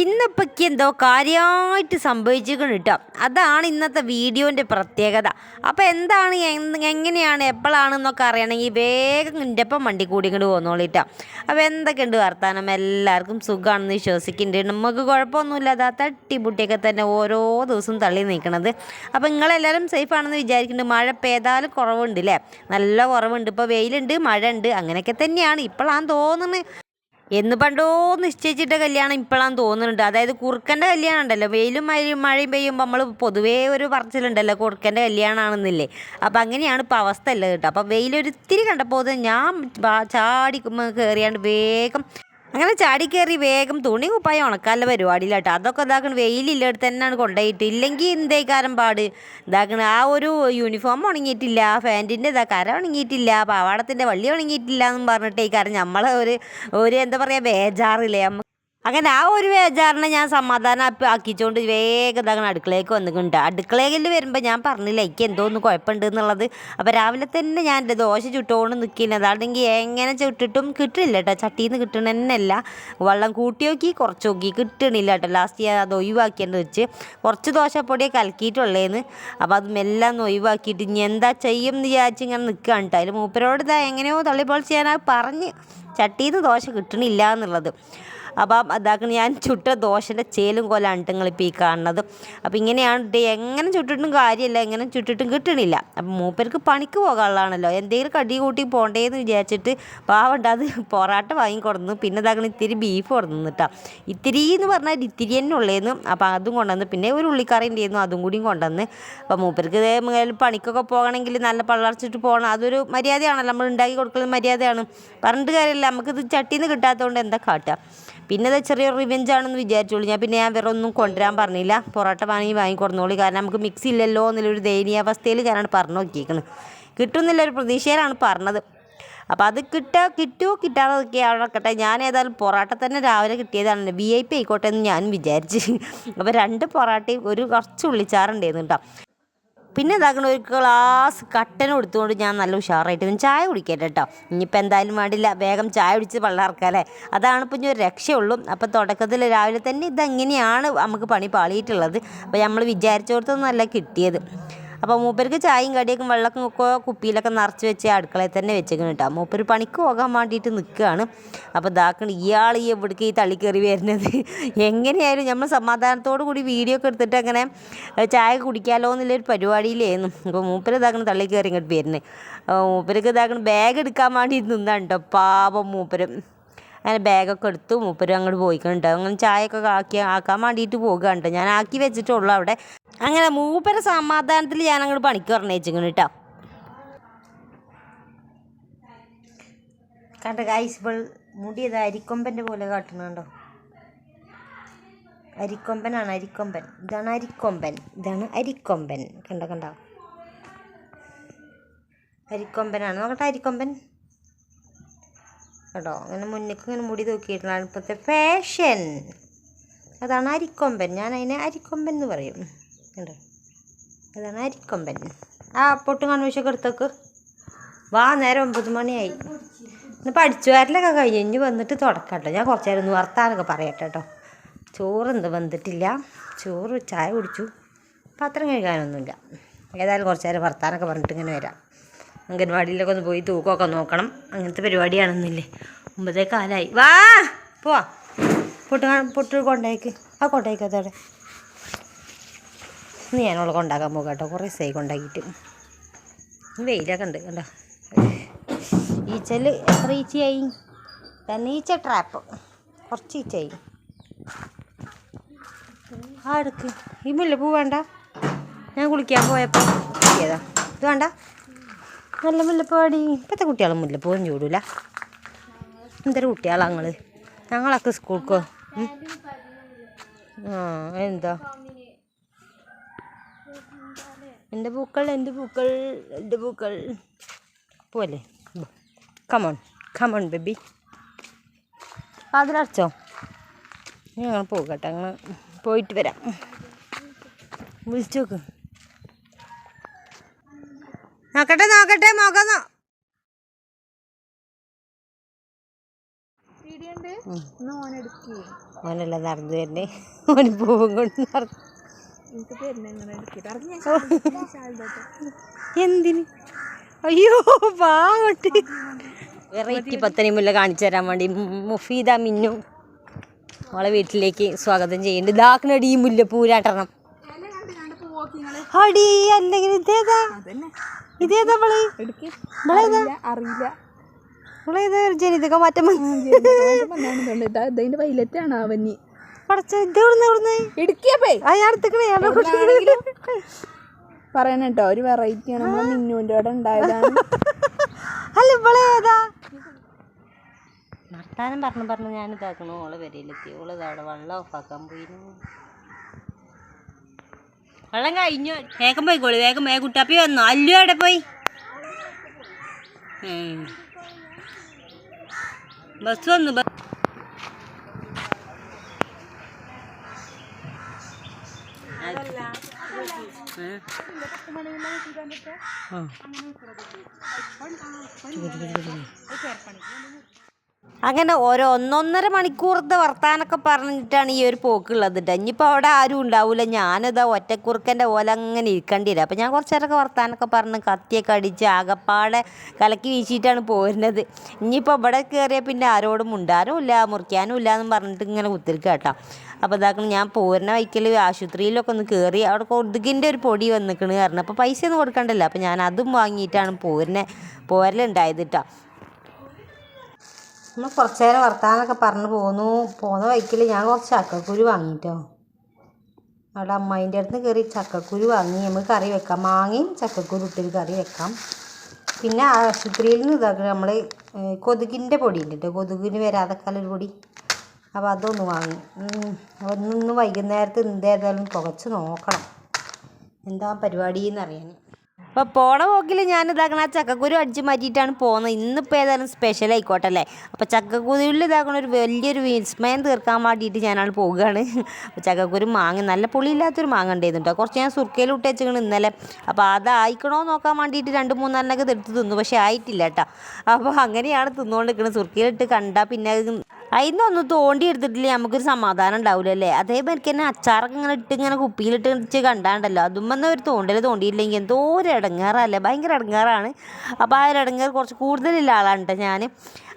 ഇന്നിപ്പൊക്ക് എന്തോ കാര്യമായിട്ട് സംഭവിച്ചിരിക്കണം കേട്ടോ അതാണ് ഇന്നത്തെ വീഡിയോന്റെ പ്രത്യേകത. അപ്പോൾ എന്താണ് എങ്ങനെയാണ് എപ്പോഴാണ് എന്നൊക്കെ അറിയണമെങ്കിൽ വേഗം എന്റെ ഒപ്പം വണ്ടി കൂടി ഇങ്ങോട്ട് പോന്നോളിട്ടോ അപ്പോൾ എന്തൊക്കെയുണ്ട് വർത്തമാനം എല്ലാവർക്കും സുഖമാണെന്ന് വിശ്വസിക്കുന്നുണ്ട്. നമുക്ക് കുഴപ്പമൊന്നുമില്ല. അതാ തട്ടിമുട്ടിയൊക്കെ തന്നെ ഓരോ ദിവസവും തള്ളി നിൽക്കണത്. അപ്പോൾ നിങ്ങളെല്ലാവരും സേഫ് ആണെന്ന് വിചാരിക്കുന്നുണ്ട്. മഴ പെയ്താലും കുറവുണ്ട് അല്ലേ നല്ല കുറവുണ്ട്. ഇപ്പോൾ വെയിലുണ്ട് മഴ ഉണ്ട് അങ്ങനെയൊക്കെ തന്നെയാണ്. ഇപ്പോഴാണ് തോന്നുന്നത് എന്ന് പണ്ടോ നിശ്ചയിച്ചിട്ട കല്യാണം ഇപ്പോഴാണ് തോന്നുന്നുണ്ട്. അതായത് കുറുക്കന്റെ കല്യാണം ഉണ്ടല്ലോ വെയിലും മഴയും മഴയും പെയ്യുമ്പോൾ നമ്മൾ പൊതുവേ ഒരു പറച്ചിലുണ്ടല്ലോ കുറുക്കന്റെ കല്യാണമാണെന്നില്ലേ അപ്പോൾ അങ്ങനെയാണ് ഇപ്പോൾ അവസ്ഥ ഉള്ളത് കേട്ടോ. അപ്പം വെയിലൊരിത്തിരി കണ്ടപ്പോൾ ഞാൻ ചാടി കയറിയാണ്ട് വേഗം അങ്ങനെ ചാടി കയറി വേഗം തുണി കുപ്പായം ഉണക്കാനുള്ള പരിപാടിയിലാട്ടോ. അതൊക്കെ ഇതാക്കണ വെയിലില്ലടുത്ത് തന്നെയാണ് കൊണ്ടുപോയിട്ട്. ഇല്ലെങ്കിൽ എന്തേക്കാരം പാട് ഇതാക്കണ ആ ഒരു യൂണിഫോം ഉണങ്ങിയിട്ടില്ല ഫാന്റിന്റെ ഇതാ കര ഉണങ്ങിയിട്ടില്ല പാവാടത്തിന്റെ വള്ളി ഉണങ്ങിയിട്ടില്ല എന്നും ഈ കാര്യം നമ്മളെ ഒരു ഒരു എന്താ പറയുക ബേജാറില്ലേ. അങ്ങനെ ആ ഒരു ബേജാറിനെ ഞാൻ സമാധാനം ആക്കി- ആക്കിച്ചുകൊണ്ട് വേഗം അങ്ങനെ അടുക്കളയ്ക്ക് വന്നിട്ടുണ്ട് അടുക്കളയിൽ വരുമ്പോൾ ഞാൻ പറഞ്ഞില്ല എനിക്ക് എന്തോ ഒന്ന് കുഴപ്പമുണ്ട് എന്നുള്ളത്. അപ്പോൾ രാവിലെ തന്നെ ഞാൻ എന്റെ ദോശ ചുട്ടുകൊണ്ട് നിൽക്കുന്നത് അതാണെങ്കിൽ എങ്ങനെ ചുട്ടിട്ടും കിട്ടണില്ല കേട്ടോ. ചട്ടിയിൽ നിന്ന് കിട്ടണമെന്നല്ല വെള്ളം കൂട്ടി നോക്കി കുറച്ച് നോക്കി. കിട്ടണില്ല കേട്ടോ. ലാസ്റ്റ് ഞാൻ അത് ഒഴിവാക്കിയെന്ന് വെച്ച്. കുറച്ച് ദോശപ്പൊടിയെ കലക്കിയിട്ടുള്ളേന്ന് അപ്പോൾ അത് എല്ലാം ഒന്ന് ഒഴിവാക്കിയിട്ട് ഇനി എന്താ ചെയ്യും എന്ന് വിചാരിച്ച് ഇങ്ങനെ നിൽക്കുകയാണ് കേട്ടോ. അതിൽ മൂപ്പരോട് എങ്ങനെയോ തള്ളിപ്പോൾ അത് പറഞ്ഞ് ചട്ടിയിൽ നിന്ന് ദോശ കിട്ടണില്ല എന്നുള്ളത്. അപ്പം അതാക്കണ ഞാൻ ചുട്ട ദോശന്റെ ചേലും കോലാണ് നിങ്ങളിപ്പോൾ ഈ കാണുന്നത്. അപ്പം ഇങ്ങനെയാണ് എങ്ങനെ ചുട്ടിട്ടും കാര്യമില്ല എങ്ങനെ ചുട്ടിട്ടും കിട്ടണില്ല. അപ്പം മൂപ്പർക്ക് പണിക്ക് പോകാനുള്ളതാണല്ലോ. എന്തെങ്കിലും കടി കൂട്ടി പോകണ്ടേന്ന് വിചാരിച്ചിട്ട് പാവണ്ട അത് പൊറാട്ട വാങ്ങിക്കൊടുന്നു പിന്നെ ഇതാക്കണ ഇത്തിരി ബീഫ് കൊടുന്നു കേട്ടോ ഇത്തിരി എന്ന് പറഞ്ഞാൽ ഇത്തിരി തന്നെ ഉള്ളേന്ന്. അപ്പം അതും കൊണ്ടുവന്ന് പിന്നെ ഒരു ഉള്ളിക്കറിന്റെ ആയിരുന്നു അതും കൂടിയും കൊണ്ടുവന്ന് അപ്പം മൂപ്പർക്ക് പണിക്കൊക്കെ പോകണമെങ്കിൽ നല്ല പള്ളർച്ചിട്ട് പോകണം. അതൊരു മര്യാദയാണല്ലോ. നമ്മൾ ഉണ്ടാക്കി കൊടുക്കുന്നത് മര്യാദയാണ്. പറഞ്ഞിട്ട് കാര്യമില്ല. നമുക്കിത് ചട്ടിയിൽ നിന്ന് കിട്ടാത്തതുകൊണ്ട് എന്താ കാട്ടുക? പിന്നെ അത് ചെറിയൊരു റിവെഞ്ച് ആണെന്ന് വിചാരിച്ചോളൂ ഞാൻ പിന്നെ ഞാൻ വേറെ ഒന്നും കൊണ്ടുവരാൻ പറഞ്ഞില്ല. പൊറോട്ട വാങ്ങി വാങ്ങിക്കൊടുന്നോളി. കാരണം നമുക്ക് മിക്സ് ഇല്ലല്ലോ എന്നുള്ളൊരു ദയനീയാവസ്ഥയിൽ ഞാനാണ് പറഞ്ഞു നോക്കിയേക്കുന്നത് കിട്ടുന്നില്ല ഒരു പ്രതീക്ഷയിലാണ് പറഞ്ഞത്. അപ്പോൾ അത് കിട്ടുക കിട്ടുമോ കിട്ടാതെ ഒക്കെ അവിടെ ഞാൻ ഏതായാലും പൊറോട്ട തന്നെ രാവിലെ കിട്ടിയതാണ് വി ഐ പി ആയിക്കോട്ടെ എന്ന് ഞാൻ വിചാരിച്ച്. അപ്പോൾ രണ്ട് പൊറോട്ടയും ഒരു കുറച്ച് ഉള്ളിച്ചാറുണ്ടായിരുന്നു കേട്ടോ. പിന്നെ ഇതാക്കണ ഒരു ഗ്ലാസ് കട്ടൻ കൊടുത്തുകൊണ്ട് ഞാൻ നല്ല ഉഷാറായിട്ട് ഞാൻ ചായ കുടിക്കട്ടെ കേട്ടോ ഇനിയിപ്പോൾ എന്തായാലും വേണ്ടില്ല വേഗം ചായ കുടിച്ച് വെള്ളമിറക്കാല്ലേ അതാണ് ഇപ്പം ഒരു രക്ഷയുള്ളൂ. അപ്പോൾ തുടക്കത്തിൽ രാവിലെ തന്നെ ഇതെങ്ങനെയാണ് നമുക്ക് പണി പാളിയിട്ടുള്ളത്. അപ്പോൾ നമ്മൾ വിചാരിച്ചിടത്തൊന്നുമല്ല കിട്ടിയത്. അപ്പോൾ മൂപ്പർക്ക് ചായയും കടിയൊക്കെ വെള്ളമൊക്കെ ഒക്കെ കുപ്പിയിലൊക്കെ നിറച്ച് വെച്ച് അടുക്കളയിൽ തന്നെ വെച്ചേക്കണം കേട്ടോ മൂപ്പർ പണിക്ക് പോകാൻ വേണ്ടിയിട്ട് നിൽക്കുകയാണ് അപ്പോൾ ഇതാക്കണം ഇയാൾ ഈ എവിടേക്ക് ഈ തള്ളി കയറി വരുന്നത്? എങ്ങനെയായാലും നമ്മൾ സമാധാനത്തോടു കൂടി വീഡിയോ ഒക്കെ എടുത്തിട്ട് അങ്ങനെ ചായ കുടിക്കാമല്ലോ എന്നുള്ളൊരു പരിപാടിയിലായിരുന്നു അപ്പോൾ മൂപ്പർ ഇതാക്കണം തള്ളി കയറി ഇങ്ങോട്ട് വരുന്നത്. മൂപ്പർക്ക് ഇതാക്കണം ബാഗ് എടുക്കാൻ വേണ്ടി നിന്നാണ് കേട്ടോ പാപം മൂപ്പര്. അങ്ങനെ ബാഗൊക്കെ എടുത്തു മൂപ്പര് അങ്ങോട്ട് പോയിക്കുന്നുണ്ട് അങ്ങനെ ചായയൊക്കെ ആക്കി ആക്കാൻ വേണ്ടിയിട്ട് പോകുകയുണ്ട് ഞാൻ ആക്കി വെച്ചിട്ടുള്ളൂ അവിടെ. അങ്ങനെ മൂപ്പര സമാധാനത്തിൽ ഞാൻ അങ്ങോട്ട് പണിക്ക് പറഞ്ഞേച്ചിങ്ങനെ കേട്ടോ. കണ്ട ഗൈസ് ഇപ്പോൾ മുടി ഇത് അരിക്കൊമ്പന്റെ പോലെ കാട്ടുന്നുണ്ടോ അരിക്കൊമ്പനാണ് അരിക്കൊമ്പൻ. ഇതാണ് അരിക്കൊമ്പൻ. ഇതാണ് അരിക്കൊമ്പൻ. കണ്ടോ കണ്ടോ? അരിക്കൊമ്പനാണ്. നോക്കട്ടെ അരിക്കൊമ്പൻ. കേട്ടോ അങ്ങനെ മുന്നേക്ക് ഇങ്ങനെ മുടി തൂക്കിയിട്ടാണ് ഇപ്പോഴത്തെ ഫാഷൻ അതാണ് അരിക്കൊമ്പൻ. ഞാൻ അതിനെ അരിക്കൊമ്പൻ എന്ന് പറയും. കണ്ടോ? അതാണ് അരിക്കൊമ്പൻ. ആ പൊട്ടും കൺവീഷൊക്കെ എടുത്തേക്ക്. വാ നേരം ഒമ്പത് മണിയായി. ഇന്ന് പഠിച്ചു വരലൊക്കെ കഴിഞ്ഞ് വന്നിട്ട് തുടക്കട്ടോ. ഞാൻ കുറച്ച് നേരം വർത്താനൊക്കെ പറയട്ടെ കേട്ടോ. ചോറ് എന്ത് വന്നിട്ടില്ല. ചോറ് ചായ കുടിച്ചു. പാത്രം കഴുകാനൊന്നുമില്ല ഏതായാലും കുറച്ച് നേരം വർത്താനൊക്കെ പറഞ്ഞിട്ട് ഇങ്ങനെ വരാം. അംഗൻവാടിയിലൊക്കെ ഒന്ന് പോയി തൂക്കമൊക്കെ നോക്കണം. അങ്ങനത്തെ പരിപാടിയാണെന്നില്ലേ. ഒമ്പതേ കാലായി. വാ പോവാ. പൊട്ട് പൊട്ട് കൊണ്ടേക്ക്. ആ കൊണ്ടേക്ക് അതോടെ. ഇന്ന് ഞാനോളെ കൊണ്ടാക്കാൻ പോകാം കേട്ടോ. കുറേ സൈ കൊണ്ടാക്കിയിട്ട്. വെയിലൊക്കെ ഉണ്ട് കണ്ടോ? ഈച്ചൽ എത്ര ഈച്ചയായി? തന്നീച്ച ട്രാപ്പ്. കുറച്ച് ഈച്ചയായി. ആ എടുക്ക്. ഈ മുല്ലപ്പൂ വേണ്ട. ഞാൻ കുളിക്കാൻ പോയപ്പോൾ ഇത് വേണ്ട. നല്ല മുല്ലപ്പാടി ഇപ്പോഴത്തെ കുട്ടികളെ മുല്ലപ്പൂവും ചൂടില്ല എന്തൊരു കുട്ടികളാണ് ഞങ്ങൾ ഞങ്ങളൊക്കെ സ്കൂൾക്കോ. ആ എന്താ? എന്റെ പൂക്കൾ എന്റെ പൂക്കൾ എന്റെ പൂക്കൾ. പോലെ കമോൺ കമോൺ ബേബി അതിലടച്ചോ ഞങ്ങൾ പോകട്ടെ ഞങ്ങൾ പോയിട്ട് വരാം. വിളിച്ചു നോക്ക്. നോക്കട്ടെ നോക്കട്ടെ മുഖം ഓനല്ല നടന്നു തരണേ ഓന് പൂവും കൊണ്ട് നടന്നു. എന്തിന്? അയ്യോ പാവട്ട് വെറൈറ്റി പത്തനി മുല്ല കാണിച്ചു തരാൻ വേണ്ടി. മുഫീദ മിന്നു. മോളെ വീട്ടിലേക്ക് സ്വാഗതം ചെയ്യുന്നുണ്ട്. ഇതാക്കണടി ഈ മുല്ലപ്പൂ രണ്ടെണ്ണം. അടി അല്ലെങ്കിൽ ഇതേതാ? അതന്നെ. ഇതേതാ ഇവളേതാ അറിയില്ല ഇവളേതാ ജനിതക മാറ്റം ഇതിന്റെ വൈലറ്റ് ആണ് അവന് പടച്ച ഇത് എവിടുന്ന് എവിടുന്ന്? ഇടുക്കിയപ്പേ ആ ഞാൻ എടുത്തേക്കണേ പറയണ കേട്ടോ ഒരു വെറൈറ്റി ആണ് നമ്മളെ മിന്നുവിന്റെ അവിടെ ഉണ്ടായതാണ്. അല്ല ഇവളേതാ നടത്താനും പറഞ്ഞു പറഞ്ഞു ഞാൻ ഇതാക്കണു ഓളെ വരയിലെത്തി ഓൾ അവിടെ വെള്ളം ഓഫാക്കാൻ പോയിരുന്നു. വെള്ളം കഴിഞ്ഞു വേഗം പോയിക്കോളൂ വേഗം വേഗം കുട്ടാപ്പി വന്നു അല്ലു എവിടെ പോയി. ബസ് വന്നു ബസ്? ആ. അങ്ങനെ ഓരോ ഒന്നൊന്നര മണിക്കൂറത്തെ വർത്താനൊക്കെ പറഞ്ഞിട്ടാണ് ഈ ഒരു പോക്കുള്ളത് കേട്ടോ ഇനിയിപ്പോൾ അവിടെ ആരും ഉണ്ടാവില്ല ഞാനിതാ ഒറ്റക്കുറുക്കന്റെ ഓല അങ്ങനെ ഇരിക്കേണ്ടി അപ്പോൾ ഞാൻ കുറച്ച് നേരമൊക്കെ വർത്താനൊക്കെ പറഞ്ഞ് കത്തിയൊക്കെ അടിച്ച് ആകപ്പാടെ കലക്കി വീശിയിട്ടാണ് പോരുന്നത്. ഇനിയിപ്പോൾ ഇവിടെ കയറിയാൽ പിന്നെ ആരോടും മുണ്ടാനും ഇല്ല മുറിക്കാനും ഇല്ല എന്നും പറഞ്ഞിട്ട് ഇങ്ങനെ കുത്തിരിക്കുക കേട്ടോ അപ്പോൾ ഇതാക്കണം ഞാൻ പോരുന്ന വൈക്കൽ ആശുപത്രിയിലൊക്കെ ഒന്ന് കയറി അവിടെ കൊതുകിന്റെ ഒരു പൊടി വന്നിക്കണ് കാരണം അപ്പോൾ പൈസ ഒന്നും കൊടുക്കണ്ടല്ലോ. അപ്പോൾ ഞാൻ അതും വാങ്ങിയിട്ടാണ് പോരുന്നത് പോരലുണ്ടായത് കേട്ടോ നമ്മൾ കുറച്ച് നേരം വർത്താനൊക്കെ പറഞ്ഞു പോന്നു. പോകുന്ന വഴിക്കിൽ ഞാൻ കുറച്ച് ചക്കക്കുരു വാങ്ങിട്ടോ. അവിടെ അമ്മായിന്റെ അടുത്ത് കയറി ചക്കക്കുരു വാങ്ങി. നമുക്ക് കറി വെക്കാം. മാങ്ങയും ചക്കക്കുരു ഇട്ടൊരു കറി വെക്കാം. പിന്നെ ആശുപത്രിയിൽ നിന്ന് ഇതാക്കുക നമ്മൾ കൊതുകിന്റെ പൊടി ഉണ്ട് കേട്ടോ കൊതുകിന് വരാതെക്കാലൊരു പൊടി. അപ്പോൾ അതൊന്ന് വാങ്ങി. ഒന്നിന്ന് വൈകുന്നേരത്ത് എന്തായാലും പുകച്ച് നോക്കണം. എന്താ പരിപാടി എന്നറിയാൻ അപ്പോൾ പോണ പോക്കിൽ ഞാൻ ഇതാക്കണ ആ ചക്കക്കുരു അടിച്ച് മാറ്റിയിട്ടാണ് പോകുന്നത്. ഇന്നിപ്പോൾ ഏതായാലും സ്പെഷ്യൽ ആയിക്കോട്ടെ അല്ലേ അപ്പോൾ ചക്കക്കുരുവിൽ ഇതാക്കണ ഒരു വലിയൊരു വിസ്മയം തീർക്കാൻ വേണ്ടിയിട്ട് ഞാനാണ് പോവുകയാണ്. ചക്കക്കുരു മാങ്ങ നല്ല പുളിയില്ലാത്തൊരു മാങ്ങ ഉണ്ടായിരുന്നു കുറച്ച് ഞാൻ സുർക്കയിൽ ഇട്ട് ഇന്നലെ. അപ്പോൾ അതായിക്കണോ നോക്കാൻ വേണ്ടിയിട്ട് രണ്ട് മൂന്നെണ്ണൊക്കെ എടുത്ത് തിന്നു. പക്ഷേ ആയിട്ടില്ല കേട്ടോ അപ്പോൾ അങ്ങനെയാണ് തിന്നുകൊണ്ട് നിൽക്കുന്നത് സുർക്കയിലിട്ട് കണ്ടാൽ പിന്നെ അത് അതിനൊന്നും തോണ്ടി എടുത്തിട്ടില്ല നമുക്കൊരു സമാധാനം ഉണ്ടാവില്ല അല്ലേ അതേമാതിരി തന്നെ അച്ചാറൊക്കെ ഇങ്ങനെ ഇട്ട് ഇങ്ങനെ കുപ്പിയിലിട്ട് വെച്ച് കണ്ടാണ്ടല്ലോ. അതുമെന്ന് ഒരു തോണ്ടൽ തോണ്ടിയില്ലെങ്കിൽ എന്തോ ഒരു ഇടങ്ങാറല്ലേ ഭയങ്കര ഇടങ്ങാറാണ് അപ്പോൾ ആ ഒരു ഇടങ്ങാറ് കുറച്ച് കൂടുതലുള്ള ആളാണ് കേട്ടോ ഞാൻ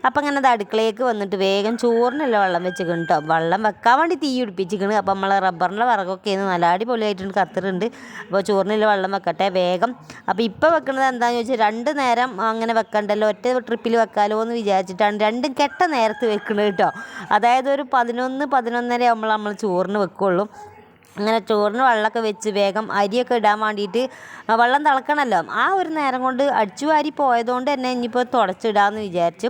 അപ്പം അങ്ങനെ അത് അടുക്കളയിലേക്ക് വന്നിട്ട് വേഗം ചോറിനല്ല വെള്ളം വെച്ചിരിക്കണം കേട്ടോ വെള്ളം വെക്കാൻ വേണ്ടി തീ പിടിപ്പിച്ചിരിക്കണ് അപ്പം നമ്മൾ റബ്ബറിന്റെ വിറകൊക്കെ നല്ല അടിപൊളിയായിട്ടുണ്ട്. കത്തിറുണ്ട് അപ്പോൾ ചോറിനുള്ള വെള്ളം വെക്കട്ടെ വേഗം. അപ്പോൾ ഇപ്പോൾ വെക്കുന്നത് എന്താണെന്ന് ചോദിച്ചാൽ രണ്ട് നേരം അങ്ങനെ വെക്കണ്ടല്ലോ. ഒറ്റ ട്രിപ്പിൽ വെക്കാലോ എന്ന് വിചാരിച്ചിട്ടാണ് രണ്ടും കെട്ട നേരത്ത് വെക്കുന്നത് കേട്ടോ അതായത് ഒരു പതിനൊന്ന് പതിനൊന്നര ആകുമ്പോൾ നമ്മൾ ചോറിന് വെക്കുള്ളൂ. അങ്ങനെ ചോറിന് വെള്ളമൊക്കെ വെച്ച് വേഗം അരിയൊക്കെ ഇടാൻ വേണ്ടിയിട്ട് വെള്ളം തിളക്കണമല്ലോ ആ ഒരു നേരം കൊണ്ട് അടിച്ചു വാരി പോയതുകൊണ്ട് തന്നെ ഇനിയിപ്പോൾ തുടച്ചിടാമെന്ന് വിചാരിച്ചു.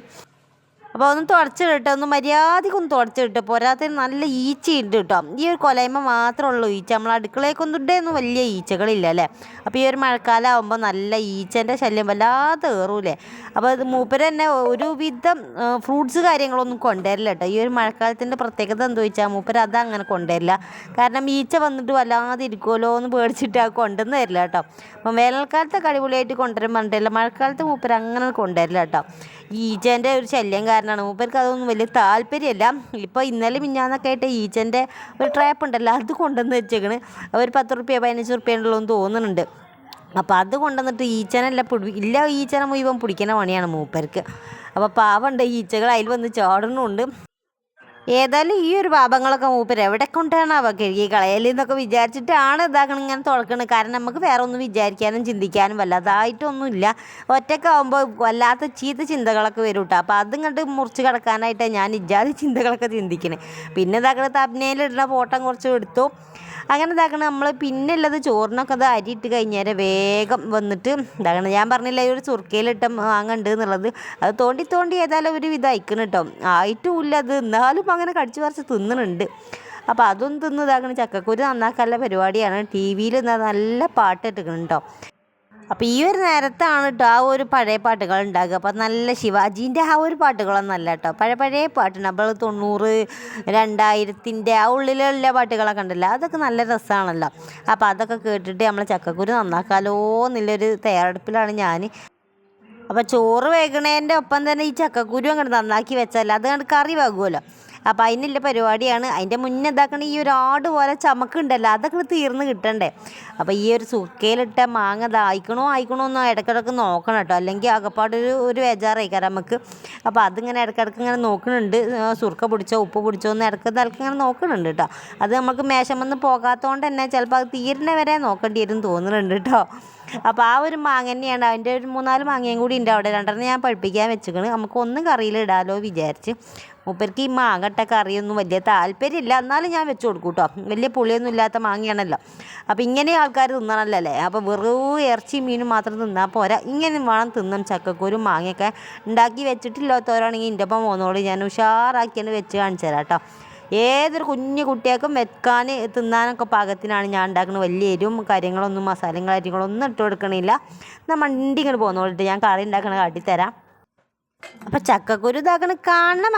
അപ്പോൾ ഒന്ന് തുടച്ചിടട്ടെ. ഒന്ന് മര്യാദയ്ക്ക് ഒന്ന് തുടച്ചിട്ട് പോരാത്തതിന് നല്ല ഈച്ചയുണ്ട് കേട്ടോ. ഈ ഒരു കൊലയമ്മ മാത്രമേ ഉള്ളൂ ഈച്ച. നമ്മൾ അടുക്കളയൊക്കൊന്നും ഇടേന്നും വലിയ ഈച്ചകളില്ല അല്ലേ? അപ്പോൾ ഈ ഒരു മഴക്കാലം ആകുമ്പോൾ നല്ല ഈച്ചേന്റെ ശല്യം വല്ലാതെ കയറൂലേ അപ്പോൾ അത് മൂപ്പര് തന്നെ ഒരുവിധം ഫ്രൂട്ട്സ് കാര്യങ്ങളൊന്നും കൊണ്ടുവരില്ല കേട്ടോ. ഈ ഒരു മഴക്കാലത്തിന്റെ പ്രത്യേകത എന്താ ചോദിച്ചാൽ മൂപ്പര് അത് അങ്ങനെ കൊണ്ടുവരില്ല. കാരണം ഈച്ച വന്നിട്ട് വല്ലാതെ ഇരിക്കുമല്ലോ എന്ന് പേടിച്ചിട്ട് ആ കൊണ്ടുവന്ന് തരില്ല കേട്ടോ. അപ്പം വേനൽക്കാലത്തൊക്കെ അടിപൊളിയായിട്ട് കൊണ്ടുവരാൻ പറഞ്ഞിട്ടില്ല മഴക്കാലത്ത് മൂപ്പര് അങ്ങനെ കൊണ്ടുവരില്ല കേട്ടോ. ഈച്ചേന്റെ ഒരു ശല്യം കാരണമാണ്. മൂപ്പർക്ക് അതൊന്നും വലിയ താല്പര്യമല്ല. ഇപ്പോൾ ഇന്നലെ മിഞ്ഞാന്നൊക്കെ ആയിട്ട് ഈച്ചന്റെ ഒരു ട്രാപ്പ് ഉണ്ടല്ലോ അത് കൊണ്ടുവന്ന് വെച്ചേക്കണ്. ഒരു പത്ത് റുപ്യ പതിനഞ്ച് റുപ്യ എന്ന് തോന്നുന്നുണ്ട്. അപ്പോൾ അത് കൊണ്ടുവന്നിട്ട് ഈച്ചനല്ല പിടി ഇല്ല ഈച്ചനെ മുഴുവൻ പിടിക്കുന്ന പണിയാണ് മൂപ്പർക്ക്. അപ്പോൾ പാവമുണ്ട് ഈച്ചകൾ അതിൽ വന്ന് ചാടുന്നുണ്ട്. ഏതായാലും ഈ ഒരു പാപങ്ങളൊക്കെ മൂപ്പര് എവിടെ കൊണ്ടാണ് അവ കഴുകി കളയലെന്നൊക്കെ വിചാരിച്ചിട്ടാണ് ഇതാക്കണം ഇങ്ങനെ തുടക്കണത് കാരണം നമുക്ക് വേറെ ഒന്നും വിചാരിക്കാനും ചിന്തിക്കാനും വല്ലതായിട്ടൊന്നുമില്ല. ഒറ്റക്കാവുമ്പോൾ വല്ലാത്ത ചീത്ത ചിന്തകളൊക്കെ വരും കേട്ടോ അപ്പോൾ അതും കണ്ട് മുറിച്ച് കിടക്കാനായിട്ടാണ് ഞാൻ ഇജാതി ചിന്തകളൊക്കെ ചിന്തിക്കണേ. പിന്നെ ഇതാക്കണ തബ്നയിലിടുന്ന ഫോട്ടം കുറച്ച് എടുത്തു. അങ്ങനെ ഇതാക്കണം നമ്മൾ പിന്നെ ഉള്ളത് ചോറിനൊക്കെ അത് അരി ഇട്ട് കഴിഞ്ഞാൽ വേഗം വന്നിട്ട് ഇതാക്കണം. ഞാൻ പറഞ്ഞില്ല ഈ ഒരു സുർക്കയിലിട്ട മാങ്ങണ്ട് എന്നുള്ളത്. അത് തോണ്ടി തോണ്ടി ഏതായാലും ഒരു ഇതായിക്കണം കേട്ടോ ആയിട്ടും ഇല്ല അത്. എന്നാലും അങ്ങനെ കടിച്ചു പറിച്ച് തിന്നണുണ്ട്. അപ്പോൾ അതൊന്നും തിന്ന് ഇതാക്കണം. ചക്കക്കുരു നന്നാക്കാനുള്ള പരിപാടിയാണ്. ടി വിയിൽ നല്ല പാട്ട് ഇട്ടിക്കണം കേട്ടോ അപ്പോൾ ഈ ഒരു നേരത്താണ് കേട്ടോ ആ ഒരു പഴയ പാട്ടുകൾ ഉണ്ടാകുക. അപ്പോൾ നല്ല ശിവാജീന്റെ ആ ഒരു പാട്ടുകളൊന്നല്ല കേട്ടോ പഴയ പഴയ പാട്ടുണ്ട് അപ്പോൾ തൊണ്ണൂറ് രണ്ടായിരത്തിന്റെ ആ ഉള്ളിലുള്ള പാട്ടുകളൊക്കെ ഉണ്ടല്ലോ. അതൊക്കെ നല്ല രസമാണല്ലോ അപ്പോൾ അതൊക്കെ കേട്ടിട്ട് നമ്മളെ ചക്കക്കുരു നന്നാക്കാലോ എന്നുള്ളൊരു തയ്യാറെടുപ്പിലാണ് ഞാൻ അപ്പോൾ ചോറ് വേകണേന്റെ ഒപ്പം തന്നെ ഈ ചക്കക്കുരു അങ്ങോട്ട് നന്നാക്കി വെച്ചാൽ അത് കണ്ട് കറി വേകുമല്ലോ അപ്പോൾ അതിനുള്ള പരിപാടിയാണ്. അതിന്റെ മുന്നേ ഇതാക്കണ ഈ ഒരു ആട് പോലെ ചമക്കുണ്ടല്ലോ അതൊക്കെ തീർന്ന് കിട്ടണ്ടേ? അപ്പോൾ ഈ ഒരു സുക്കയിലിട്ട മാങ്ങ ദായിക്കണോ ആയിക്കണോ എന്ന് ഇടയ്ക്കിടയ്ക്ക് നോക്കണം കേട്ടോ. അല്ലെങ്കിൽ അകപ്പാടൊരു ഒരു വേജാറായിക്കാരം നമുക്ക്. അപ്പോൾ അതിങ്ങനെ ഇടയ്ക്കിടയ്ക്ക് ഇങ്ങനെ നോക്കുന്നുണ്ട് സുർക്ക പിടിച്ചോ ഉപ്പ് പിടിച്ചോ എന്ന് ഇടയ്ക്ക് തലക്ക് ഇങ്ങനെ നോക്കുന്നുണ്ട് കേട്ടോ. അത് നമുക്ക് മേശമെന്ന് പോകാത്തതുകൊണ്ട് തന്നെ ചിലപ്പോൾ അത് തീരുന്ന വരെ നോക്കേണ്ടി വരും തോന്നുന്നുണ്ട് കേട്ടോ. അപ്പോൾ ആ ഒരു മാങ്ങ തന്നെയാണ്. അതിന്റെ ഒരു മൂന്നാൽ മാങ്ങയും കൂടി ഉണ്ട് അവിടെ. രണ്ടെണ്ണം ഞാൻ പഴുപ്പിക്കാൻ വെച്ചിക്കണ്. നമുക്ക് ഒന്നും കറിയിലിടാലോ വിചാരിച്ച്. മൂപ്പർക്ക് ഈ മാങ്ങട്ട കറിയൊന്നും വലിയ താല്പര്യമില്ല. എന്നാലും ഞാൻ വെച്ച് കൊടുക്കും കേട്ടോ വലിയ പുളിയൊന്നും ഇല്ലാത്ത മാങ്ങയാണല്ലോ. അപ്പോൾ ഇങ്ങനെ ആൾക്കാർ തിന്നണമല്ലേ അപ്പോൾ വെറും ഇറച്ചി മീനും മാത്രം തിന്നാൽ പോരാ. ഇങ്ങനെ വേണം തിന്നും ചക്കക്കൂരും മാങ്ങയൊക്കെ. ഉണ്ടാക്കി വെച്ചിട്ടില്ലാത്തവരാണെങ്കിൽ എന്റെ ഒപ്പം പോകുന്നോട് ഞാൻ ഉഷാറാക്കിയാണ് വെച്ച് കാണിച്ചു തരാം കേട്ടോ. ഏതൊരു കുഞ്ഞു കുട്ടികൾക്കും വെക്കാൻ തിന്നാനൊക്കെ പാകത്തിനാണ് ഞാൻ ഉണ്ടാക്കുന്നത് വലിയ എരിവും കാര്യങ്ങളൊന്നും മസാലയും കാര്യങ്ങളൊന്നും ഇട്ട് കൊടുക്കണില്ല. എന്നാൽ മണ്ടി ഇങ്ങനെ പോകുന്നോളിട്ട് ഞാൻ കറി ഉണ്ടാക്കണ കാട്ടിത്തരാം അപ്പം ചക്കക്കുരു ഇതാക്കണ കാണണം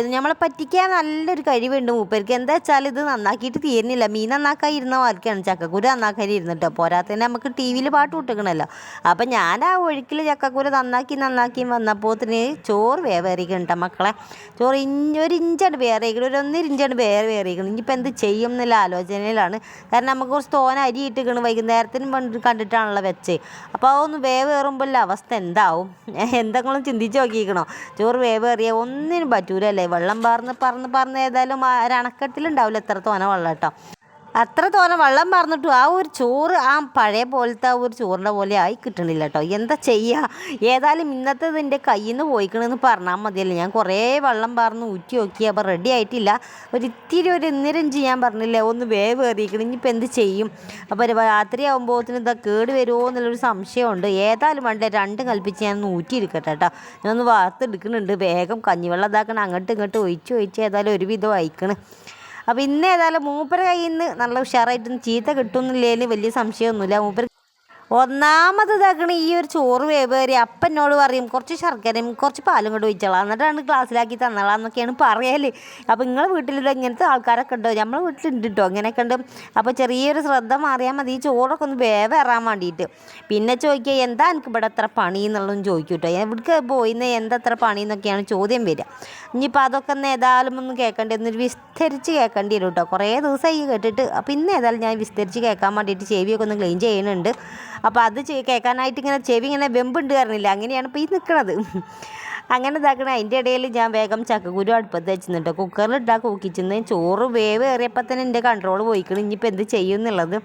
ഇത് നമ്മളെ പറ്റിക്കാൻ നല്ലൊരു കഴിവുണ്ട് മൂപ്പർക്ക്. എന്താ വെച്ചാൽ ഇത് നന്നാക്കിയിട്ട് തീരുന്നില്ല. മീൻ നന്നാക്കാൻ ഇരുന്ന മാർക്കാണ് ചക്കക്കുരു നന്നാക്കാൻ ഇരുന്നിട്ടോ. പോരാത്തന്നെ നമുക്ക് ടി വിയിൽ പാട്ട് വിട്ടിക്കണല്ലോ അപ്പം ഞാൻ ആ ഒഴുക്കിൽ ചക്കക്കുരു നന്നാക്കി നന്നാക്കി വന്നപ്പോത്തിന് ചോറ് വേവേറിക്കണം കേട്ടോ മക്കളെ. ചോറ് ഇഞ്ച് ഒരു ഇഞ്ചാണ് വേറിക്കണം ഒരു ഒന്നര ഇഞ്ചാണ് വേറെ വേറെയിക്കണം ഇനിയിപ്പോൾ എന്ത് ചെയ്യും എന്നുള്ള ആലോചനയിലാണ്. കാരണം നമുക്ക് കുറച്ച് തോന അരി ഇട്ടിക്കണം വൈകുന്നേരത്തിന് കണ്ടിട്ടാണല്ലോ വെച്ച്. അപ്പോൾ അതൊന്ന് വേവേറുമ്പോൾ അവസ്ഥ എന്താവും? എന്തെങ്കിലും ചിന്തിച്ച് നോക്കിയിരിക്കണോ ചോറ് വേവേറിയ ഒന്നിനും പറ്റൂലല്ലേ? വെള്ളം പാർന്ന് പറന്ന് പറന്ന് ഏതായാലും ആ ഒരു അണക്കെട്ടിലുണ്ടാവില്ല എത്ര തോന വെള്ളം കേട്ടോ അത്ര തോന വെള്ളം പറഞ്ഞിട്ടും ആ ഒരു ചോറ് ആ പഴയ പോലത്തെ ആ ഒരു ചോറിന്റെ പോലെ ആയി കിട്ടണില്ല കേട്ടോ. എന്താ ചെയ്യുക ഏതായാലും ഇന്നത്തെ ഇതിന്റെ കയ്യിൽ നിന്ന് പോയിക്കണമെന്ന് പറഞ്ഞാൽ മതിയല്ലോ. ഞാൻ കുറേ വെള്ളം പറഞ്ഞ് ഊറ്റി നോക്കി. അപ്പോൾ റെഡി ആയിട്ടില്ല. ഒരു ഇത്തിരി ഒരു ഇന്നിരഞ്ച് ഞാൻ പറഞ്ഞില്ല ഒന്ന് വേവ് കയറിയിരിക്കണം. ഇനിയിപ്പോൾ എന്ത് ചെയ്യും? അപ്പോൾ രാത്രി ആകുമ്പോഴത്തേന് ഇതാ കേട് വരുമോ എന്നുള്ളൊരു സംശയമുണ്ട്. ഏതായാലും വേണ്ട രണ്ട് കൽപ്പിച്ച് ഞാൻ ഒന്ന് ഊറ്റിയെടുക്കട്ടെ കേട്ടോ. ഞാനൊന്ന് വാർത്തെടുക്കുന്നുണ്ട്. വേഗം കഞ്ഞിവെള്ളം ഇതാക്കണം. അങ്ങോട്ടും ഇങ്ങോട്ടും ഒഴിച്ച് ഒഴിച്ച് ഏതായാലും ഒരുവിധം അയക്കണം അപ്പോൾ ഇന്ന് ഏതായാലും മൂപ്പര കയ്യിൽ നിന്ന് നല്ല ഉഷാറായിട്ട് ചീത്ത കിട്ടുന്നില്ലേലും വലിയ സംശയമൊന്നുമില്ല. മൂപ്പര് ഒന്നാമത് ഇതാക്കണ ഈ ഒരു ചോറ് വേവേറി അപ്പം എന്നോട് പറയും കുറച്ച് ശർക്കരയും കുറച്ച് പാലും കൂടെ ഒഴിച്ചോളാം. എന്നിട്ടാണ് ഗ്ലാസ്സിലാക്കി തന്നോളാന്നൊക്കെയാണ് പറയൽ. അപ്പോൾ നിങ്ങളെ വീട്ടിൽ ഇങ്ങനത്തെ ആൾക്കാരൊക്കെ ഉണ്ടോ? നമ്മളെ വീട്ടിലുണ്ട് കേട്ടോ അങ്ങനെയൊക്കെ ഉണ്ട്. അപ്പോൾ ചെറിയൊരു ശ്രദ്ധ മാറിയാൽ മതി. ഈ ചോറൊക്കെ ഒന്ന് വേവേറാൻ വേണ്ടിയിട്ട് പിന്നെ ചോദിക്കുക എന്താ എനിക്ക് ഇവിടെ എത്ര പണി? എന്നുള്ളതും ചോദിക്കും കേട്ടോ ഇവിടേക്ക് പോയിന്ന്? എന്താ എത്ര പണി എന്നൊക്കെയാണ് ചോദ്യം വരിക. ഇനിയിപ്പോൾ അതൊക്കെ ഒന്ന് ഏതായാലും ഒന്ന് കേൾക്കേണ്ടി ഒന്നൊരു വിസ്തരിച്ച് കേൾക്കേണ്ടി വരും കേട്ടോ കുറേ ദിവസമായി കേട്ടിട്ട്. അപ്പോൾ ഇന്ന് ഏതായാലും ഞാൻ വിസ്തരിച്ച് കേൾക്കാൻ വേണ്ടിയിട്ട് ചെവിയൊക്കെ ഒന്ന് ക്ലീൻ ചെയ്യുന്നുണ്ട് അപ്പോൾ അത് കേൾക്കാനായിട്ട് ഇങ്ങനെ ചെവി ഇങ്ങനെ വെമ്പുണ്ട് കാരണില്ല അങ്ങനെയാണ് ഇപ്പോൾ ഈ നിൽക്കണത് അങ്ങനെ ഇതാക്കണ അതിന്റെ ഇടയിൽ ഞാൻ വേഗം ചക്കക്കുരു അടുപ്പത്ത് വെച്ചിട്ടുണ്ട് കുക്കറിൽ ഇട്ടാൽ കൂക്കിച്ചെന്ന് ചോറ് വേവ് ഏറിയപ്പോൾ തന്നെ എന്റെ കൺട്രോൾ പോയിക്കണം. ഇനിയിപ്പോൾ എന്ത് ചെയ്യും എന്നുള്ളത്.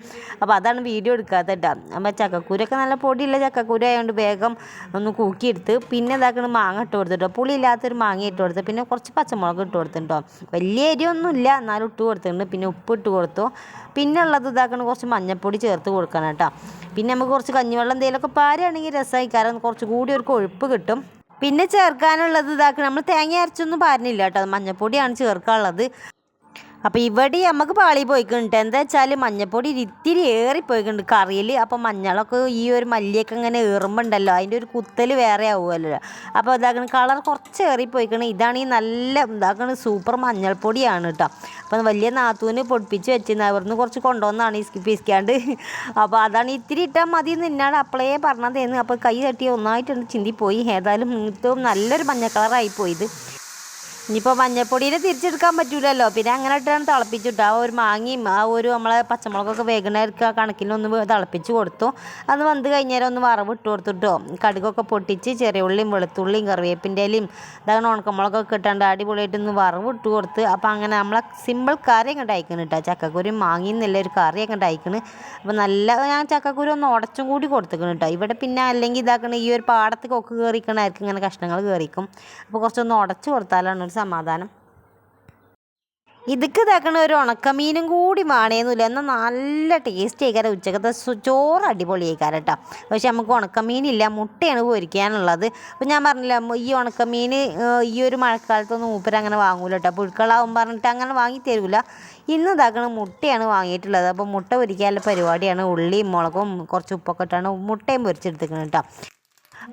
അപ്പോൾ അതാണ് വീഡിയോ എടുക്കാത്ത കേട്ടോ അപ്പോൾ ചക്കക്കുരൊക്കെ നല്ല പൊടിയുള്ള ചക്കക്കുരു ആയതുകൊണ്ട് വേഗം ഒന്ന് കൂക്കിയെടുത്ത് പിന്നെ ഇതാക്കണ മാങ്ങ ഇട്ട് കൊടുത്തിട്ടോ. പുളി ഇല്ലാത്തൊരു മാങ്ങ ഇട്ട് കൊടുത്ത്. പിന്നെ കുറച്ച് പച്ചമുളക് ഇട്ട് കൊടുത്തിട്ടോ. വലിയ എരിയൊന്നുമില്ല എന്നാലും ഇട്ട് കൊടുത്തിട്ടുണ്ട്. പിന്നെ ഉപ്പ് ഇട്ട് കൊടുത്തു. പിന്നെ ഉള്ളത് ഇതാക്കണം കുറച്ച് മഞ്ഞൾപ്പൊടി ചേർത്ത് കൊടുക്കണം കേട്ടോ പിന്നെ നമുക്ക് കുറച്ച് കഞ്ഞിവെള്ളം എന്തെങ്കിലുമൊക്കെ പാരുകയാണെങ്കിൽ രസമായി കാരണം കുറച്ച് കൂടി ഒരു കൊഴുപ്പ് കിട്ടും. പിന്നെ ചേർക്കാനുള്ളത് ഇതാക്കി. നമ്മൾ തേങ്ങ അരച്ചൊന്നും പാരുന്നില്ല കേട്ടോ. മഞ്ഞൾപ്പൊടിയാണ് ചേർക്കാനുള്ളത്. അപ്പോൾ ഇവിടെ നമുക്ക് പാളി പോയിക്കുന്നുണ്ട് എന്താ വെച്ചാൽ മഞ്ഞപ്പൊടി ഇത്തിരി ഏറിപ്പോയിക്കുന്നുണ്ട് കറിയിൽ അപ്പോൾ മഞ്ഞളൊക്കെ ഈ ഒരു മല്ലിയൊക്കെ ഇങ്ങനെ ഏറുമ്പോണ്ടല്ലോ അതിന്റെ ഒരു കുത്തൽ വേറെ ആവുമല്ലോ. അപ്പോൾ ഇതാക്കണ കളർ കുറച്ച് ഏറിപ്പോയിക്കണം. ഇതാണ് ഈ നല്ല ഇതാക്കണ സൂപ്പർ മഞ്ഞൾപ്പൊടിയാണ് കേട്ടോ അപ്പോൾ വലിയ നാത്തൂന് പൊടിപ്പിച്ച് വെച്ചിരുന്നു. അവിടുന്ന് കുറച്ച് കൊണ്ടുവന്നാണ് ഈ പിസ്കാണ്ട് അപ്പോൾ അതാണ് ഇത്തിരി ഇട്ടാൽ മതി നിന്നാണ് അപ്പളേ പറഞ്ഞതേന്ന്. അപ്പോൾ കൈ തട്ടി ഒന്നായിട്ടുണ്ട് ചിന്തിപ്പോയി. ഏതായാലും ഏറ്റവും നല്ലൊരു മഞ്ഞ കളറായി പോയത്. ഇനിയിപ്പോൾ മഞ്ഞപ്പൊടിയിൽ തിരിച്ചെടുക്കാൻ പറ്റൂലല്ലോ. പിന്നെ അങ്ങനെ ഇട്ടാണ് തിളപ്പിച്ചിട്ട് ആ ഒരു മാങ്ങയും ആ ഒരു നമ്മളെ പച്ചമുളകൊക്കെ വേഗണ കണക്കിനൊന്ന് വേ- തിളപ്പിച്ച് കൊടുത്തു. അത് വന്ന് കഴിഞ്ഞാൽ ഒന്ന് വറവ് ഇട്ട് കൊടുത്തിട്ടോ കടുകൊക്കെ പൊട്ടിച്ച് ചെറിയ ഉള്ളിയും വെളുത്തുള്ളിയും കറിവേപ്പിന്റെ ഇലയും ഇതാണ് ഉണക്കമുളകൊക്കെ ഇട്ടാണ്ട് അടിപൊളിയായിട്ട് ഒന്ന് വറവ് ഇട്ട് കൊടുത്ത്. അപ്പോൾ അങ്ങനെ നമ്മളെ സിമ്പിൾ കറി അങ്ങോട്ട് അയക്കണം കേട്ടോ ചക്കക്കുരു മാങ്ങയും നല്ല ഒരു കറി അങ്ങോട്ട് അയക്കണ്. അപ്പോൾ നല്ല ഞാൻ ചക്കക്കുരു ഒന്ന് ഉടച്ചും കൂടി കൊടുത്തേക്കണം കേട്ടോ ഇവിടെ പിന്നെ അല്ലെങ്കിൽ ഇതാക്കണ ഈ ഒരു പാടത്ത് കൊക്ക് കയറിക്കണായിരിക്കും ഇങ്ങനെ കഷ്ണങ്ങൾ കയറിക്കും അപ്പോൾ കുറച്ചൊന്ന് ഉടച്ച് കൊടുത്താലാണ് ഒരു സമാധാനം. ഇതൊക്കെ ഇതാക്കണ ഒരു ഉണക്കമീനും കൂടി വേണേന്നില്ല. എന്നാൽ നല്ല ടേസ്റ്റ് ആയിക്കാരം. ഉച്ചക്കത്തെ ചോറ് അടിപൊളി ആയിക്കാരം കേട്ടോ പക്ഷെ നമുക്ക് ഉണക്കമീനില്ല. മുട്ടയാണ് പൊരിക്കാനുള്ളത്. അപ്പോൾ ഞാൻ പറഞ്ഞില്ല ഈ ഉണക്കമീൻ ഈ ഒരു മഴക്കാലത്തൊന്നും മൂപ്പര് അങ്ങനെ വാങ്ങൂല കേട്ടോ പുഴുക്കളാവും പറഞ്ഞിട്ട് അങ്ങനെ വാങ്ങി തരൂല. ഇന്ന് ഇതാക്കണ മുട്ടയാണ് വാങ്ങിയിട്ടുള്ളത്. അപ്പോൾ മുട്ട പൊരിക്കാനുള്ള പരിപാടിയാണ് ഉള്ളിയും മുളകും കുറച്ച് ഉപ്പൊക്കെ ഇട്ടാണ് മുട്ടയും പൊരിച്ചെടുത്തേക്കണം കേട്ടോ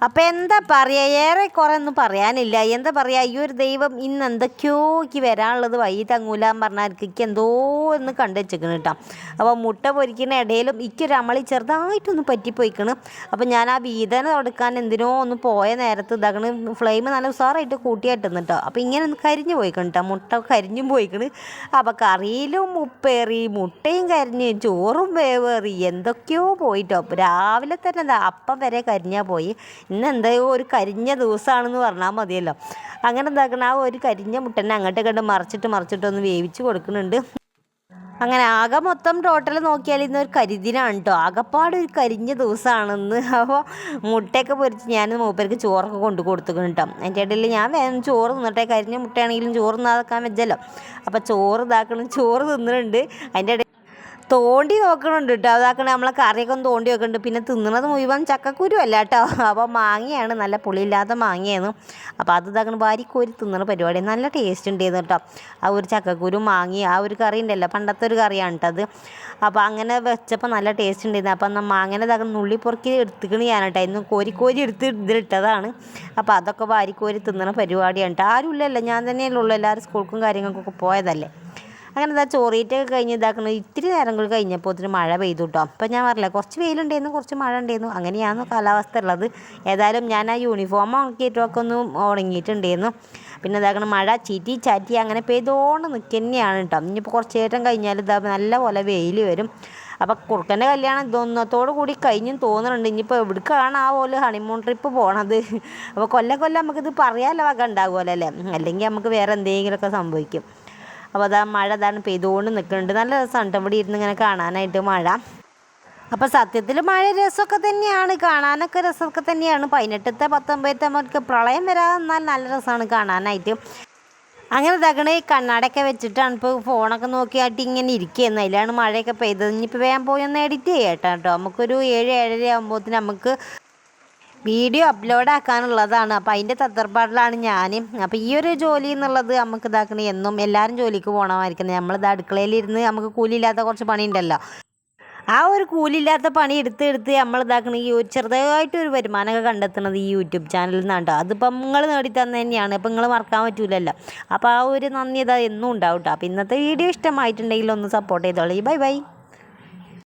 അപ്പം എന്താ പറയുക ഏറെ കുറേ ഒന്നും പറയാനില്ല. എന്താ പറയുക ഈ ഒരു ദൈവം ഇന്ന് എന്തൊക്കെയോ എനിക്ക് വരാനുള്ളത്? വൈ തങ്ങൂല എന്ന് പറഞ്ഞാൽ എനിക്ക് എന്തോ എന്ന് കണ്ടു വെച്ചേക്കണ് കേട്ടോ. അപ്പോൾ മുട്ട പൊരിക്കുന്ന ഇടയിലും ഇക്കൊരു അമളി ചെറുതായിട്ടൊന്ന് പറ്റിപ്പോയിക്കണ്. അപ്പോൾ ഞാൻ ആ വീതന കൊടുക്കാൻ എന്തിനോ ഒന്ന് പോയ നേരത്ത് ഇതാക്കണ് ഫ്ലെയിം നല്ല ഉസാറായിട്ട് കൂട്ടിയായിട്ടെന്ന് കേട്ടോ. അപ്പോൾ ഇങ്ങനെ ഒന്ന് കരിഞ്ഞു പോയിക്കണ് കേട്ടോ. മുട്ട കരിഞ്ഞും പോയിക്കണ്. അപ്പോൾ കറിയിലും ഉപ്പേറി മുട്ടയും കരിഞ്ഞ് ചോറും വേവേറി എന്തൊക്കെയോ പോയിട്ടോ. രാവിലെ തന്നെ അപ്പം വരെ കരിഞ്ഞാൽ പോയി. ഇന്ന് ഒരു കരിഞ്ഞ ദിവസമാണെന്ന് പറഞ്ഞാൽ മതിയല്ലോ. അങ്ങനെ എന്താക്കണം ആ ഒരു കരിഞ്ഞ മുട്ടനെ അങ്ങോട്ട് കണ്ട് മറിച്ചിട്ട് മറിച്ചിട്ട് ഒന്ന് വേവിച്ച് കൊടുക്കുന്നുണ്ട്. അങ്ങനെ ആകെ മൊത്തം ടോട്ടൽ നോക്കിയാൽ ഇന്ന് ഒരു കരിദിനാണ് കേട്ടോ ആകെപ്പാട് ഒരു കരിഞ്ഞ ദിവസമാണെന്ന് അപ്പോൾ മുട്ടയൊക്കെ പൊരിച്ച് ഞാൻ മൂപ്പർക്ക് ചോറൊക്കെ കൊണ്ടു കൊടുത്തുക്കണം കേട്ടോ അതിന്റെ ഇടയിൽ ഞാൻ വേഗം ചോറ് തിന്നട്ടെ. കരിഞ്ഞ മുട്ടയാണെങ്കിലും ചോറ് തിന്നാതാക്കാൻ വെച്ചല്ലോ അപ്പോൾ ചോറ് ഇതാക്കണം ചോറ് തിന്നിട്ടുണ്ട്. അതിന്റെ ഇടയിൽ തോണ്ടി നോക്കണുണ്ട് കേട്ടോ അതാക്കണേ നമ്മളെ കറിയൊക്കെ ഒന്ന് തോണ്ടി വെക്കുന്നുണ്ട് പിന്നെ തിന്നണത് മുഴുവൻ ചക്കക്കുരു അല്ല കേട്ടോ അപ്പോൾ മാങ്ങയാണ് നല്ല പുളിയില്ലാത്ത മാങ്ങയാണ്. അപ്പോൾ അത് ഇതാക്കണ വാരിക്കോരി കോരി തിന്നണ പരിപാടി. നല്ല ടേസ്റ്റ് ഉണ്ടായിരുന്നു കേട്ടോ ആ ഒരു ചക്കക്കുരു മാങ്ങി ആ ഒരു കറി ഉണ്ടല്ലോ. പണ്ടത്തെ ഒരു കറിയാണ് കേട്ടോ അത്. അപ്പോൾ അങ്ങനെ വെച്ചപ്പോൾ നല്ല ടേസ്റ്റ് ഉണ്ടായിരുന്നു. അപ്പോൾ എന്നാൽ മാങ്ങനെ ഇതാക്കണം നുള്ളി പൊറുക്കി എടുത്തുക്കണ് ഞാൻ കേട്ടോ ഇന്ന് കോരി കോരി എടുത്ത് ഇതിലിട്ടതാണ് അപ്പോൾ അതൊക്കെ വാരിക്കോരി കോരി തിന്നണ പരിപാടിയാണ് കേട്ടോ ആരും ഇല്ലല്ലോ. ഞാൻ തന്നെയല്ലേ ഉള്ളൂ. എല്ലാവരും സ്കൂൾക്കും കാര്യങ്ങൾക്കൊക്കെ പോയതല്ലേ. അങ്ങനെ ഇതാ ചോറീറ്റൊക്കെ കഴിഞ്ഞ് ഇതാക്കണം ഇത്തിരി നേരം കൂടി കഴിഞ്ഞപ്പോൾ ഒത്തിരി മഴ പെയ്തു കേട്ടോ അപ്പം ഞാൻ പറഞ്ഞില്ല കുറച്ച് വെയിലുണ്ടായിരുന്നു കുറച്ച് മഴ ഉണ്ടായിരുന്നു. അങ്ങനെയാണ് കാലാവസ്ഥ ഉള്ളത്. ഏതായാലും ഞാൻ ആ യൂണിഫോം ഉണക്കിയിട്ടൊക്കെ ഒന്ന് ഉണങ്ങിയിട്ടുണ്ടായിരുന്നു. പിന്നെ ഇതാക്കണം മഴ ചീറ്റി ചാറ്റി അങ്ങനെ പെയ്തോണ്ട് നിൽക്കുക കേട്ടോ ഇനിയിപ്പോൾ കുറച്ച് നേരം കഴിഞ്ഞാൽ ഇതാ നല്ല പോലെ വെയിൽ വരും. അപ്പോൾ കുറുക്കന്റെ കല്യാണം ഇതൊന്നത്തോടു കൂടി കഴിഞ്ഞും തോന്നുന്നുണ്ട് ഇനിയിപ്പോൾ എവിടേക്കാണ് ആ പോലെ ഹണിമൂൺ ട്രിപ്പ് പോണത്? അപ്പോൾ കൊല്ലം കൊല്ലം നമുക്കിത് പറയാനുള്ള വക ഉണ്ടാകുമല്ലോ അല്ലേ? അല്ലെങ്കിൽ നമുക്ക് വേറെ എന്തെങ്കിലുമൊക്കെ സംഭവിക്കും. അപ്പോൾ അതാ മഴ അതാണ് പെയ്തുകൊണ്ട് നിൽക്കുന്നുണ്ട്. നല്ല രസമുണ്ട് ഇവിടെ ഇരുന്ന് ഇങ്ങനെ കാണാനായിട്ട് മഴ. അപ്പോൾ സത്യത്തിൽ മഴ രസമൊക്കെ തന്നെയാണ്. കാണാനൊക്കെ രസമൊക്കെ തന്നെയാണ്. പതിനെട്ടത്തെ പത്തൊമ്പതത്തെ നമുക്ക് പ്രളയം വരാതെ എന്നാൽ നല്ല രസമാണ് കാണാനായിട്ട്. അങ്ങനെ തകണ കണ്ണാടൊക്കെ വെച്ചിട്ടാണ് ഇപ്പോൾ ഫോണൊക്കെ നോക്കിയായിട്ട് ഇങ്ങനെ ഇരിക്കുകയെന്ന്. അതിലാണ് മഴയൊക്കെ പെയ്തത്. ഇനിയിപ്പോൾ വേഗം പോയി ഒന്ന് എഡിറ്റ് ചെയ്യട്ടോ കേട്ടോ. നമുക്കൊരു ഏഴ് ഏഴര ആകുമ്പോഴത്തേന് നമുക്ക് വീഡിയോ അപ്ലോഡ് ആക്കാനുള്ളതാണ് അപ്പോൾ അതിന്റെ തത്രപ്പാടിലാണ് ഞാൻ അപ്പോൾ ഈ ഒരു ജോലി എന്നുള്ളത് നമുക്ക് ഇതാക്കണ. എന്നും എല്ലാവരും ജോലിക്ക് പോകണമായിരിക്കുന്നത് നമ്മളിത് അടുക്കളയിലിരുന്ന് നമുക്ക് കൂലിയില്ലാത്ത കുറച്ച് പണിയുണ്ടല്ലോ. ആ ഒരു കൂലില്ലാത്ത പണി എടുത്ത് എടുത്ത് നമ്മൾ ഇതാക്കണ ഈ ഒരു ചെറുതായിട്ട് ഒരു വരുമാനമൊക്കെ കണ്ടെത്തുന്നത് ഈ യൂട്യൂബ് ചാനലിൽ നിന്നാണ് അതിപ്പം നിങ്ങൾ നേടിത്തന്നെ തന്നെയാണ്. അപ്പം നിങ്ങൾ മറക്കാൻ പറ്റൂലല്ലോ. അപ്പോൾ ആ ഒരു നന്ദിത എന്നും ഉണ്ടാവും കേട്ടോ അപ്പോൾ ഇന്നത്തെ വീഡിയോ ഇഷ്ടമായിട്ടുണ്ടെങ്കിൽ ഒന്ന് സപ്പോർട്ട് ചെയ്തോളൂ. Bye bye.